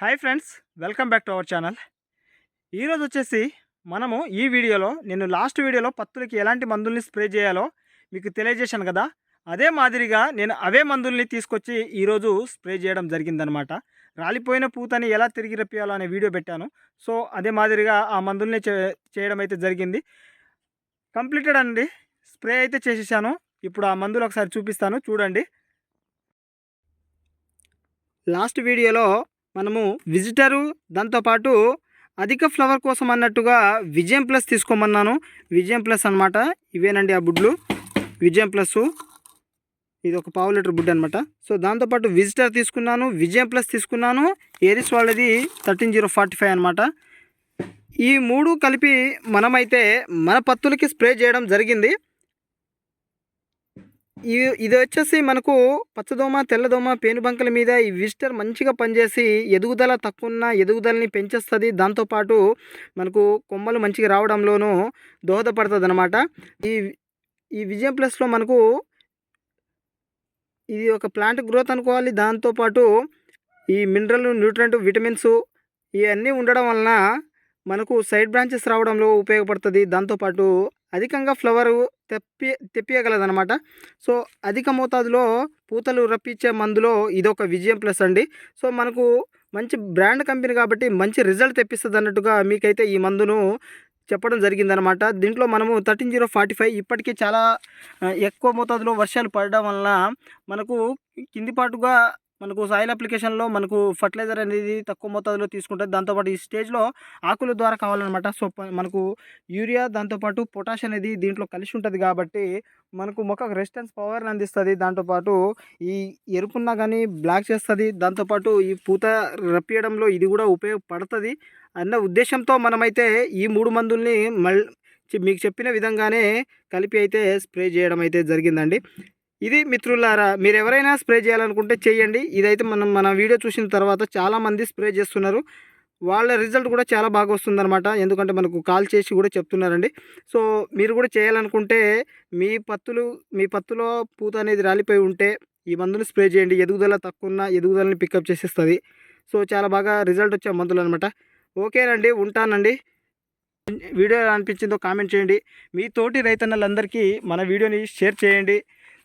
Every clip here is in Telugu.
Hi friends welcome back to our channel. ఈరోజు వచ్చేసి మనము ఈ వీడియోలో నేను లాస్ట్ వీడియోలో పత్తులకి ఎలాంటి మందుల్ని స్ప్రే చేయాలో మీకు తెలియజేశాను కదా. అదే మాదిరిగా నేను అవే మందుల్ని తీసుకొచ్చి ఈరోజు స్ప్రే చేయడం జరిగిందనమాట. రాలిపోయిన పూతని ఎలా తిరిగి రప్పియాలో అనే వీడియో పెట్టాను. సో అదే మాదిరిగా ఆ మందుల్ని చేయడం అయితే జరిగింది. కంప్లీటెడ్ అండి. స్ప్రే అయితే చేసేసాను. ఇప్పుడు ఆ మందులు ఒకసారి చూపిస్తాను. చూడండి. లాస్ట్ వీడియోలో మనము విజిటరు దాంతోపాటు అధిక ఫ్లవర్ కోసం అన్నట్టుగా విజయం ప్లస్ తీసుకోమన్నాను. విజయం ప్లస్ అనమాట ఇవేనండి ఆ బుడ్లు. విజయం ప్లస్ ఇది ఒక పావు లీటర్ బుడ్ అనమాట సో దాంతోపాటు విజిటర్ తీసుకున్నాను విజయం ప్లస్ తీసుకున్నాను. ఏరిస్ వాళ్ళది థర్టీన్ జీరో ఫార్టీ ఫైవ్ అనమాట ఈ మూడు కలిపి మనమైతే మన పత్తులకి స్ప్రే చేయడం జరిగింది. ఇది వచ్చేసి మనకు పచ్చదోమ తెల్లదోమ పేనుబంకల మీద ఈ విజిటర్ మంచిగా పనిచేసి ఎదుగుదల తక్కువన్న ఎదుగుదలని పెంచేస్తుంది. దాంతోపాటు మనకు కొమ్మలు మంచిగా రావడంలోనూ దోహదపడుతుంది అనమాట ఈ ఈ విజయం ప్లస్లో మనకు ఇది ఒక ప్లాంట్ గ్రోత్ అనుకోవాలి. దాంతోపాటు ఈ మినరల్ న్యూట్రెంట్ విటమిన్స్ ఇవన్నీ ఉండడం వలన మనకు సైడ్ బ్రాంచెస్ రావడంలో ఉపయోగపడుతుంది. దాంతోపాటు అధికంగా ఫ్లవర్ తెప్పి తెప్పియగలదనమాట సో అధిక మోతాదులో పూతలు రప్పించే మందులో ఇది ఒక విజయం ప్లస్ అండి. సో మనకు మంచి బ్రాండ్ కంపెనీ కాబట్టి మంచి రిజల్ట్ తెప్పిస్తుంది అన్నట్టుగా మీకైతే ఈ మందును చెప్పడం జరిగిందనమాట దీంట్లో మనము థర్టీన్ జీరో ఫార్టీ ఫైవ్ ఇప్పటికీ చాలా ఎక్కువ మోతాదులో వర్షాలు పడడం వలన మనకు కిందిపాటుగా మనకు సాయిల్ అప్లికేషన్లో మనకు ఫర్టిలైజర్ అనేది తక్కువ మోతాదులో తీసుకుంటుంది. దాంతోపాటు ఈ స్టేజ్లో ఆకుల ద్వారా కావాలన్నమాట. సో మనకు యూరియా దాంతోపాటు పొటాష్ అనేది దీంట్లో కలిసి ఉంటుంది కాబట్టి మనకు మొక్కకు రెసిస్టెన్స్ పవర్ని అందిస్తుంది. దాంతోపాటు ఈ ఎరుపున్నా కానీ బ్లాక్ చేస్తుంది. దాంతోపాటు ఈ పూత రప్పియడంలో ఇది కూడా ఉపయోగపడుతుంది అన్న ఉద్దేశంతో మనమైతే ఈ మూడు మందుల్ని మళ్ళీ మీకు చెప్పిన విధంగానే కలిపి అయితే స్ప్రే చేయడం అయితే జరిగిందండి. ఇది మిత్రులారా మీరు ఎవరైనా స్ప్రే చేయాలనుకుంటే చేయండి. ఇదైతే మనం మన వీడియో చూసిన తర్వాత చాలామంది స్ప్రే చేస్తున్నారు. వాళ్ళ రిజల్ట్ కూడా చాలా బాగా వస్తుందన్నమాట. ఎందుకంటే మనకు కాల్ చేసి కూడా చెప్తున్నారండి. సో మీరు కూడా చేయాలనుకుంటే మీ పత్తులు మీ పత్తులో పూత అనేది రాలిపోయి ఉంటే ఈ మందుని స్ప్రే చేయండి. ఎదుగుదల తక్కువ ఉన్న ఎదుగుదలని పికప్ చేసేస్తుంది. సో చాలా బాగా రిజల్ట్ వచ్చే మందులు అనమాట ఓకేనండి ఉంటానండి. వీడియో అనిపించిందో కామెంట్ చేయండి. మీ తోటి రైతన్నలందరికీ మన వీడియోని షేర్ చేయండి.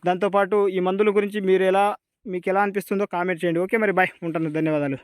దాంతోపాటు ఈ మందుల గురించి మీరు ఎలా మీకు ఎలా అనిపిస్తుందో కామెంట్ చేయండి. ఓకే మరి బాయ్. ఉంటాను. ధన్యవాదాలు.